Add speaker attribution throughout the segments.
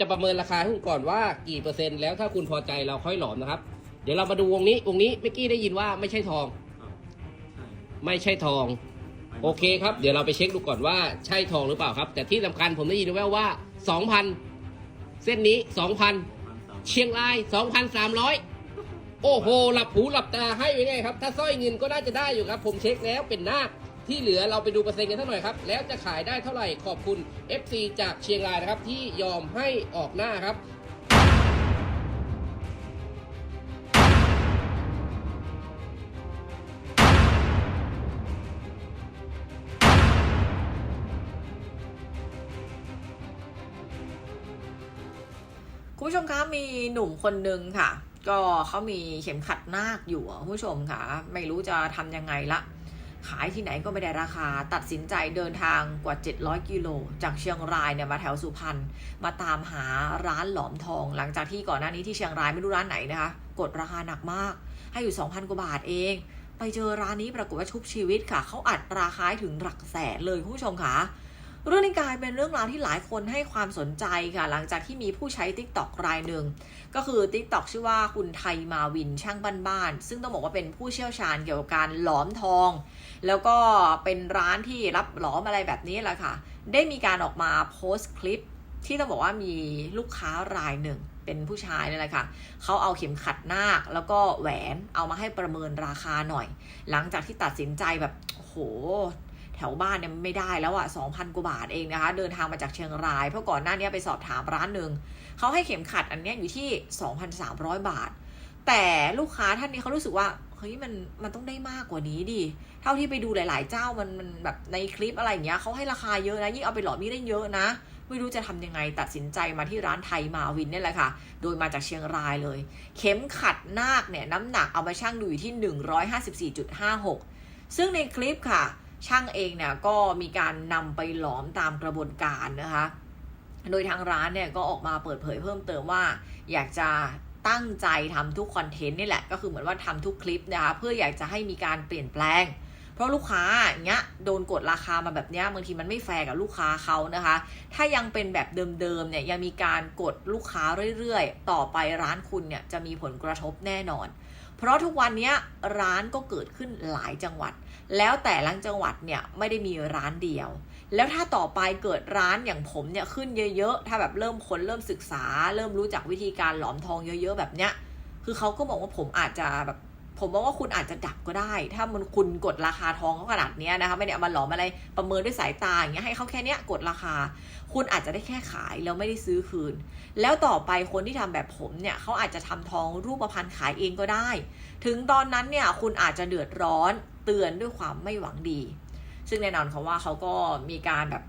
Speaker 1: จะประเมินราคาให้คุณก่อนว่ากี่เปอร์เซ็นต์แล้วถ้าคุณพอใจเราค่อยหลอมนะครับ เดี๋ยวเรามาดูวงนี้วงนี้เมื่อกี้ได้ยินว่าไม่ใช่ทอง
Speaker 2: ครับใช่
Speaker 1: ไม่ใช่ทอง โอเคครับ เดี๋ยวเราไปเช็คดูก่อนว่าใช่ทองหรือเปล่าครับ แต่ที่สำคัญผมได้ยินแว่วๆว่า 2,000 เส้นนี้ 2,000
Speaker 2: พันสาม
Speaker 1: เชียงราย 2,300 โอ้โห หลับหูหลับตาให้ไว้เลยครับ ถ้าสร้อยเงินก็น่าจะได้อยู่ครับ ผมเช็คแล้วเป็นนาค ที่เหลือเราไปดูเปอร์เซ็นต์กันสักหน่อยครับ แล้วจะขายได้เท่าไหร่ขอบคุณ FC จากเชียงรายนะครับ ที่ยอมให้ออกหน้าครับ
Speaker 3: คุณผู้ชมคะมีหนุ่มคนหนึ่งค่ะ ก็เขามีเข็มขัดนาคอยู่คุณผู้ชมค่ะ ไม่รู้จะทำยังไงละ ขายที่ไหนก็ไม่ได้ราคา ตัดสินใจเดินทางกว่า 700 กิโล จากเชียงรายเนี่ยมาแถวสุพรรณมาตามหาร้านหลอมทอง หลังจากที่ก่อนหน้านี้ที่เชียงรายไม่รู้ร้านไหนนะคะ กดราคาหนักมาก ให้อยู่ 2,000 กว่าบาทเอง ไปเจอร้านนี้ปรากฏว่าชุบชีวิตค่ะ เขาอัดราคาถึงหลักแสนเลยคุณผู้ชมค่ะ เรื่องนี้กลายเป็นเรื่องราวที่หลายคนให้ความสนใจค่ะ หลังจากที่มีผู้ใช้ t ิ k t o k รายหนึ่ง ก็คือ t ิ k t o k ชื่อว่าคุณไทยมาวินช่างบ้านๆซึ่งต้องบอกว่าเป็นผู้เชี่ยวชาญเกี่ยวกับการหลอมทอง แล้วก็เป็นร้านที่รับหลอมอะไรแบบนี้แหละค่ะ ได้มีการออกมาโพสต์คลิป ที่ต้องบอกว่ามีลูกค้ารายหนึ่งเป็นผู้ชายนี่แหละค่ะ เขาเอาเข็มขัดนาคแล้วก็แหวนเอามาให้ประเมินราคาหน่อย หลังจากที่ตัดสินใจแบบโอ้โห แถวบ้านเนี่ยไม่ได้แล้วอะ2,000กว่าบาทเองนะคะ เดินทางมาจากเชียงราย เพราะก่อนหน้านี้ไปสอบถามร้านหนึ่งเขาให้เข็มขัดอันนี้อยู่ที่ 2,300 บาท แต่ลูกค้าท่านนี้เขารู้สึกว่าเฮ้ยมันมันต้องได้มากกว่านี้ดิเท่าที่ไปดูหลาย ๆ เจ้ามันมันแบบในคลิปอะไรอย่างเงี้ยเขาให้ราคาเยอะนะยิ่งเอาไปหลอมยิ่งได้เยอะนะไม่รู้จะทำยังไงตัดสินใจมาที่ร้านไทยมาวินเนี่ยแหละค่ะ โดยมาจากเชียงรายเลย เข็มขัดนาคเนี่ยน้ำหนักเอามาชั่งดูอยู่ที่ 154.56 ซึ่งในคลิปค่ะ ช่างเองเนี่ยก็มีการนำไปหลอมตามกระบวนการนะคะ โดยทางร้านเนี่ยก็ออกมาเปิดเผยเพิ่มเติมว่า อยากจะตั้งใจทำทุกคอนเทนต์นี่แหละ ก็คือเหมือนว่าทำทุกคลิปนะคะเพื่ออยากจะให้มีการเปลี่ยนแปลงเพราะลูกค้าอย่างเงี้ยโดนกดราคามาแบบเนี้ยบางทีมันไม่แฟร์กับลูกค้าเขานะคะ ถ้ายังเป็นแบบเดิมๆเนี่ยยังมีการกดลูกค้าเรื่อยๆ ต่อไปร้านคุณเนี่ยจะมีผลกระทบแน่นอน เพราะทุกวันเนี้ยร้านก็เกิดขึ้นหลายจังหวัด แล้วแต่ละจังหวัดเนี่ยไม่ได้มีร้านเดียว แล้วถ้าต่อไปเกิดร้านอย่างผมเนี่ยขึ้นเยอะๆ ถ้าแบบเริ่มคนเริ่มศึกษา เริ่มรู้จักวิธีการหลอมทองเยอะ ๆ แบบเนี้ย คือเขาก็บอกว่าผมอาจจะแบบ ผมมองว่าคุณอาจจะดับก็ได้ ถ้ามันคุณกดราคาทองเขาขนาดนี้นะคะไม่ได้เอามาหลอมอะไรประเมินด้วยสายตาอย่างเงี้ยให้เขาแค่เนี้ยกดราคา คุณอาจจะได้แค่ขายแล้วไม่ได้ซื้อคืน แล้วต่อไปคนที่ทำแบบผมเนี่ยเขาอาจจะทำทองรูปพรรณขายเองก็ได้ ถึงตอนนั้นเนี่ยคุณอาจจะเดือดร้อนเตือนด้วยความไม่หวังดี ซึ่งแน่นอนเขาว่าเขาก็มีการแบบ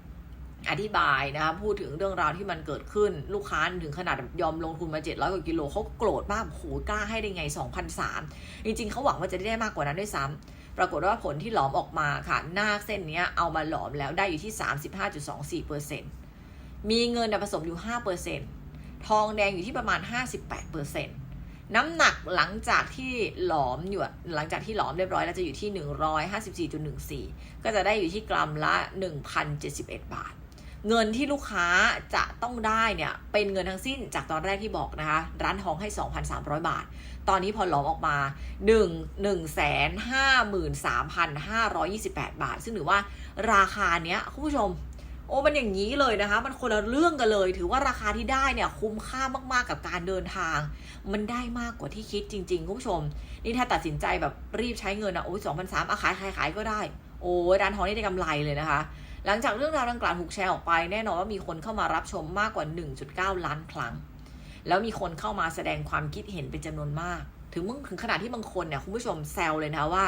Speaker 3: อธิบายนะคะพูดถึงเรื่องราวที่มันเกิดขึ้นลูกค้าถึงขนาดยอมลงทุนมา 700กว่ากิโลเขาโกรธมากโอ้โหกล้าให้ได้ไง 2,003จริงๆเขาหวังว่าจะได้มากกว่านั้นด้วยซ้ำปรากฏว่าผลที่หลอมออกมาค่ะ หน้าเส้นนี้เอามาหลอมแล้วได้อยู่ที่ 35.24%มีเงินผสมอยู่ 5%ทองแดงอยู่ที่ประมาณ 58%น้ำหนักหลังจากที่หลอมอยู่หลังจากที่หลอมเรียบร้อยแล้วจะอยู่ที่ 154.14 ก็จะได้อยู่ที่กรัมละ 1,071 บาท เงินที่ลูกค้าจะต้องได้เนี่ยเป็นเงินทั้งสิ้นจากตอนแรกที่บอกนะคะ ร้านทองให้ 2,300 บาท ตอนนี้พอหลอมออกมา 1 1 5 3 5 2 8 บาท ซึ่งถือว่าราคาเนี้ยคุณผู้ชม โอ้มันอย่างนี้เลยนะคะ มันคนละเรื่องกันเลย ถือว่าราคาที่ได้เนี่ยคุ้มค่ามากๆกับการเดินทาง มันได้มากกว่าที่คิดจริงๆคุณผู้ชม นี่ถ้าตัดสินใจแบบรีบใช้เงินอะโอ้ยสองพันสามอะขายขายขายก็ได้ โอ้ร้านทองนี่ได้กำไรเลยนะคะ หลังจากเรื่องราวดังกล่าวถูกแชร์ออกไปแน่นอนว่ามีคนเข้ามารับชมมากกว่า 1.9 ล้านครั้ง แล้วมีคนเข้ามาแสดงความคิดเห็นเป็นจำนวนมาก ถึงมึงถึงขนาดที่บางคนเนี่ยคุณผู้ชมแซวเลยนะว่า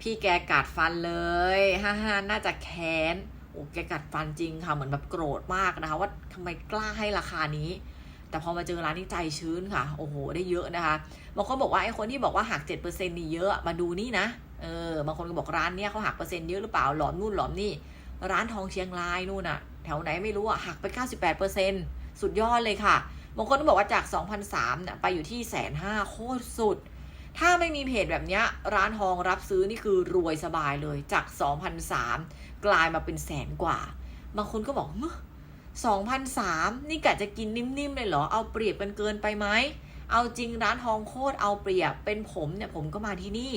Speaker 3: พี่แกกัดฟันเลยฮ่าฮ่าน่าจะแค้นโอ้แกกัดฟันจริงค่ะเหมือนแบบโกรธมากนะคะ ว่าทำไมกล้าให้ราคานี้ แต่พอมาเจอร้านนี้ใจชื้นค่ะ โอ้โห ได้เยอะนะคะบางคนบอกว่าไอ้คนที่บอกว่าหัก7%นี่เยอะมาดูนี่นะเออบางคนก็บอกร้านเนี้ยเขาหักเปอร์เซ็นต์เยอะหรือเปล่าหลอมนู่นหลอมนี่ ร้านทองเชียงรายนู่นอะแถวไหนไม่รู้อะหักไป 98%สุดยอดเลยค่ะบางคนก็บอกว่าจาก 2,003เนี่ยไปอยู่ที่แสนห้าโคตรสุด ถ้าไม่มีเพจแบบเนี้ยร้านทองรับซื้อนี่คือรวยสบายเลยจาก 2,003 กลายมาเป็นแสนกว่า บางคนก็บอกมึ2,003 นี่กะจะกินนิ่มๆเลยเหรอ เอาเปรียบกันเกินไปไหม เอาจริงร้านทองโคตรเอาเปรียบ เป็นผมเนี่ยผมก็มาที่นี่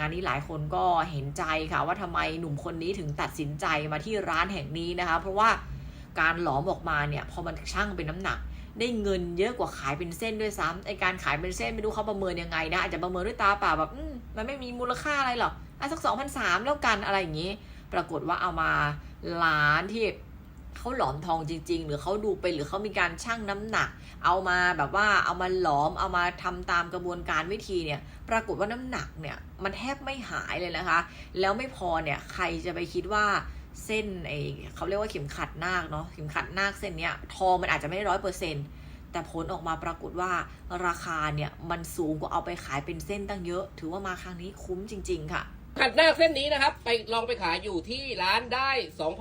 Speaker 3: งานนี้หลายคนก็เห็นใจค่ะว่าทำไมหนุ่มคนนี้ถึงตัดสินใจมาที่ร้านแห่งนี้นะคะ เพราะว่าการหลอมออกมาเนี่ยพอมันช่างเป็นน้ำหนัก ได้เงินเยอะกว่าขายเป็นเส้นด้วยซ้ำไอการขายเป็นเส้นไม่รู้เขาประเมินยังไงนะอาจจะประเมินด้วยตาเปล่าแบบมมันไม่มีมูลค่าอะไรหรอกอะสักสองพันสามแล้วกันอะไรอย่างนี้ ปรากฏว่าเอามาร้านที่ เขาหลอมทองจริง ๆ หรือเขาดูเป็นหรือเขามีการชั่งน้ำหนัก เอามาแบบว่าเอามาหลอมเอามาทำตามกระบวนการวิธีเนี่ยปรากฏว่าน้ำหนักเนี่ยมันแทบไม่หายเลยนะคะ แล้วไม่พอเนี่ยใครจะไปคิดว่าเส้นไอเขาเรียกว่าเข็มขัดนาคเนาะเข็มขัดนาคเส้นเนี้ยทองมันอาจจะไม่ร้อยเปอร์เซ็นต์แต่ผลออกมาปรากฏว่าราคาเนี่ยมันสูงกว่าเอาไปขายเป็นเส้นตั้งเยอะ ถือว่ามาครั้งนี้คุ้มจริง ๆ ค่ะ
Speaker 1: ขัดหน้าเส้นนี้นะครับ ไปลองไปขายอยู่ที่ร้านได้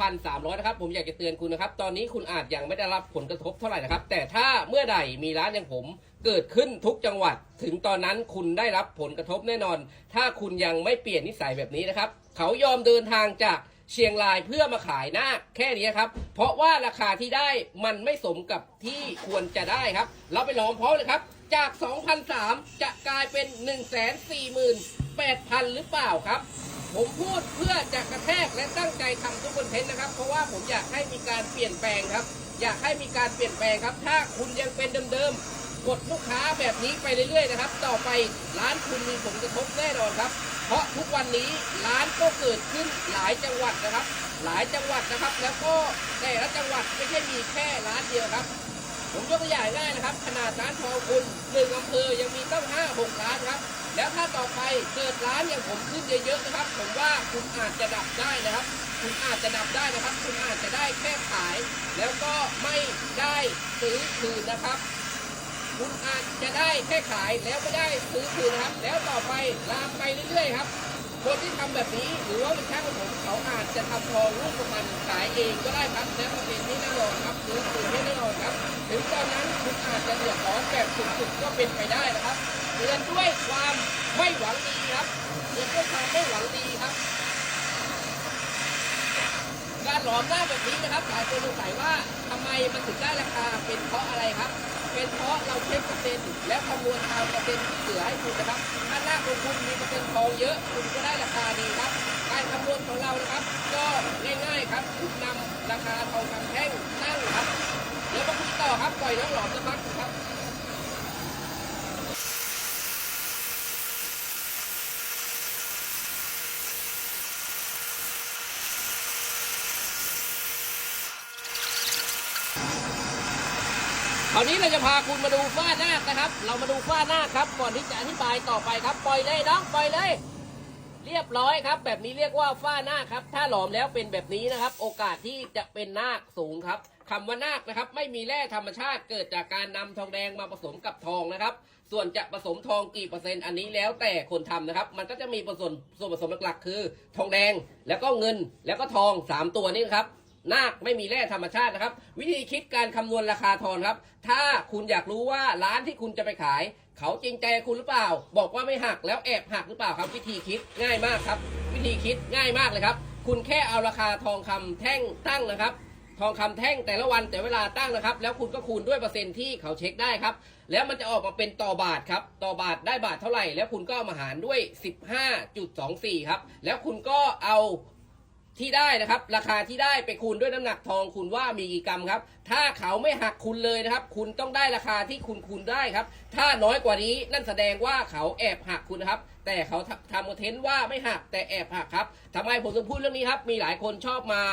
Speaker 1: 2,300นะครับ ผมอยากจะเตือนคุณนะครับ ตอนนี้คุณอาจยังไม่ได้รับผลกระทบเท่าไหร่นะครับ แต่ถ้าเมื่อใดมีร้านอย่างผมเกิดขึ้นทุกจังหวัด ถึงตอนนั้นคุณได้รับผลกระทบแน่นอน ถ้าคุณยังไม่เปลี่ยนนิสัยแบบนี้นะครับ เขายอมเดินทางจากเชียงรายเพื่อมาขายหน้าแค่นี้ครับ เพราะว่าราคาที่ได้มันไม่สมกับที่ควรจะได้ครับ เราไปลองพร้อมเลยครับ จาก 2,003จะกลายเป็น 8,000 หรือเปล่าครับ ผมพูดเพื่อจะกระแทกและตั้งใจทำทุกคอนเทนต์นะครับ เพราะว่าผมอยากให้มีการเปลี่ยนแปลงครับ อยากให้มีการเปลี่ยนแปลงครับ ถ้าคุณยังเป็นเดิมๆกดลูกค้าแบบนี้ไปเรื่อยๆนะครับ ต่อไปร้านคุณมีผลกระทบแน่นอนครับเพราะทุกวันนี้ร้านก็เกิดขึ้นหลายจังหวัดนะครับ หลายจังหวัดนะครับ แล้วก็แต่ละจังหวัดไม่ใช่มีแค่ร้านเดียวครับ ผมยกตัวอย่างง่ายนะครับ ขนาดร้านทองคุณหนึ่งอำเภอยังมีตั้งห้าหกร้านครับ แล้วถ้าต่อไปเกิดร้านอย่างผมขึ้นเยอะๆนะครับ ผมว่าคุณอาจจะดับได้นะครับ คุณอาจจะดับได้นะครับ คุณอาจจะได้แค่ขาย แล้วก็ไม่ได้ซื้อคืนนะครับ คุณอาจจะได้แค่ขายแล้วไม่ได้ซื้อคืนนะครับ แล้วต่อไปลามไปเรื่อยๆครับ คนที่ทำแบบนี้หรือว่าเป็นช่างของผมเขาอาจจะทำทองรูปประมันขายเองก็ได้ครับและประเด็นที่แน่นอนครับซื้อคืนแน่นอนครับ ถึงตอนนั้นคุณอาจจะเดือดร้อนแบบสุดๆก็เป็นไปได้นะครับ เตือนด้วยความไม่หวังดีครับเตือนด้วยความไม่หวังดีครับ การหลอมหน้าแบบนี้นะครับหลายคนสงสัยว่าทำไมมันถึงได้ราคาเป็นเพราะอะไรครับ เป็นเพราะเราเช็คเปอร์เซ็นต์และคำนวณตามเปอร์เซ็นต์ที่เหลือให้คุณนะครับถ้าหน้าของคุณมีเปอร์เซ็นต์ทองเยอะคุณก็ได้ราคาดีครับ การคำนวณของเรานะครับ ก็ง่ายๆครับคุณนำราคาทองคำแท่งตั้งครับเดี๋ยวมาคุยต่อครับปล่อยน้องหลอมสักพักครับ ราวนี้เราจะพาคุณมาดูฝ้าหน้านะครับ เรามาดูฝ้าหน้าครับ ก่อนที่จะอธิบายต่อไปครับ ปล่อยเลยน้องปล่อยเลย เรียบร้อยครับ แบบนี้เรียกว่าฝ้าหน้าครับ ถ้าหลอมแล้วเป็นแบบนี้นะครับ โอกาสที่จะเป็นนาคสูงครับคำว่านาคนะครับ ไม่มีแร่ธรรมชาติเกิดจากการนำทองแดงมาผสมกับทองนะครับ ส่วนจะผสมทองกี่เปอร์เซ็นต์อันนี้แล้วแต่คนทำนะครับ มันก็จะมีผสมส่วนผสมหลักๆ คือ ทองแดงแล้วก็เงินแล้วก็ทองสามตัวนี้นะครับ นาคไม่มีแร่ธรรมชาตินะครับ วิธีคิดการคำนวณราคาทองครับ ถ้าคุณอยากรู้ว่าร้านที่คุณจะไปขาย เขาจริงใจคุณหรือเปล่า บอกว่าไม่หักแล้วแอบหักหรือเปล่าครับ วิธีคิดง่ายมากครับ วิธีคิดง่ายมากเลยครับ คุณแค่เอาราคาทองคำแท่งตั้งนะครับทองคำแท่งแต่ละวันแต่เวลาตั้งนะครับ แล้วคุณก็คูณด้วยเปอร์เซ็นต์ที่เขาเช็คได้ครับ แล้วมันจะออกมาเป็นต่อบาทครับ ต่อบาทได้บาทเท่าไหร่ แล้วคุณก็เอามาหารด้วย 15.24 ครับ แล้วคุณก็เอา ที่ได้นะครับ ราคาที่ได้ไปคูณด้วยน้ำหนักทองคุณว่ามีกี่กรัมครับ ถ้าเขาไม่หักคุณเลยนะครับ คุณต้องได้ราคาที่คุณคูณได้ครับ ถ้าน้อยกว่านี้นั่นแสดงว่าเขาแอบหักคุณนครับ แต่เขาทำทำคอนเทนต์ว่าไม่หักแต่แอบหักครับทำไมผมถึงพูดเรื่องนี้ครับ มีหลายคนชอบมา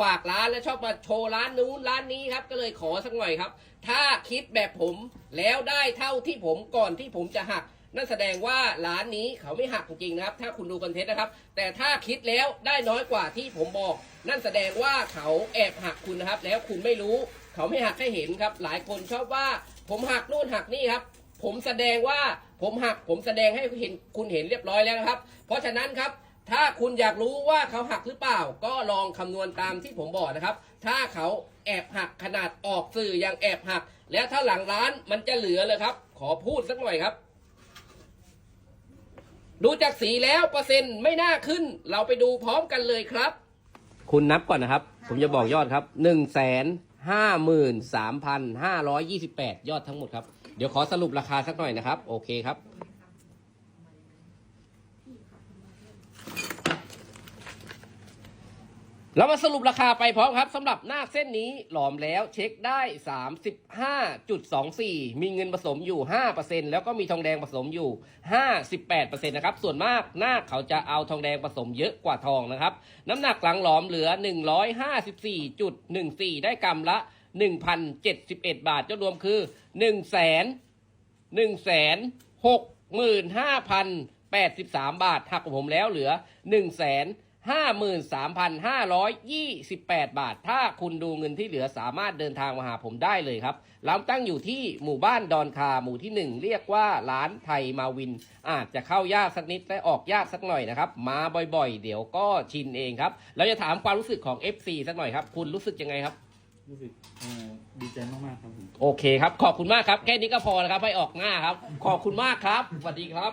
Speaker 1: ฝากร้านและชอบมาโชว์ร้านนู้นร้านนี้ครับ ก็เลยขอสักหน่อยครับ ถ้าคิดแบบผมแล้วได้เท่าที่ผมก่อนที่ผมจะหัก นั่นแสดงว่าร้านนี้เขาไม่หักจริงนะครับ ถ้าคุณดูคอนเทนต์นะครับ แต่ถ้าคิดแล้วได้น้อยกว่าที่ผมบอก นั่นแสดงว่าเขาแอบหักคุณนะครับ แล้วคุณไม่รู้ เขาไม่หักให้เห็นครับ หลายคนชอบว่าผมหักนู่นหักนี่ครับ ผมแสดงว่าผมหัก ผมแสดงให้เห็นคุณเห็นเรียบร้อยแล้วนะครับ เพราะฉะนั้นครับถ้าคุณอยากรู้ว่าเขาหักหรือเปล่า ก็ลองคำนวณตามที่ผมบอกนะครับ ถ้าเขาแอบหักขนาดออกสื่อยังแอบหัก แล้วถ้าหลังร้านมันจะเหลือเลยครับ ขอพูดสักหน่อยครับ ดูจากสีแล้วเปอร์เซ็นต์ไม่น่าขึ้น เราไปดูพร้อมกันเลยครับ คุณนับก่อนนะครับ ผมจะบอกยอดครับหนึ่งแสนห้าหมื่นสามพันห้าร้อยยี่สิบแปดยอดทั้งหมดครับ เดี๋ยวขอสรุปราคาสักหน่อยนะครับ โอเคครับ เรามาสรุปราคาไปพร้อมครับสำหรับหน้าเส้นนี้หลอมแล้วเช็คได้ 35.24 มีเงินผสมอยู่ 5%แล้วก็มีทองแดงผสมอยู่ 58%นะครับ ส่วนมากหน้าเขาจะเอาทองแดงผสมเยอะกว่าทองนะครับ น้ำหนักหลังหลอมเหลือ 154.14 ได้กรัมละ 1,071 บาทยอดรวมคือ 1 0 0 0 0 1 6 5 083 บาทหักผมแล้วเหลือ1 5 53,528 บาท ถ้าคุณดูเงินที่เหลือสามารถเดินทางมาหาผมได้เลยครับ ร้านตั้งอยู่ที่หมู่บ้านดอนคาหมู่ที่ 1 เรียกว่าร้านไทยมาวิน อาจจะเข้ายากสักนิดและออกยากสักหน่อยนะครับ มาบ่อยๆ เดี๋ยวก็ชินเองครับ เราจะถามความรู้สึกของ FC สักหน่อยครับ คุณรู้สึกยังไงครับ
Speaker 2: รู้สึกเอ่อดีใจมากๆครับผม
Speaker 1: โอเคครับ ขอบคุณมากครับ แค่นี้ก็พอแล้วครับ ให้ออกหน้าครับ ขอบคุณมากครับ สวัสดีครับ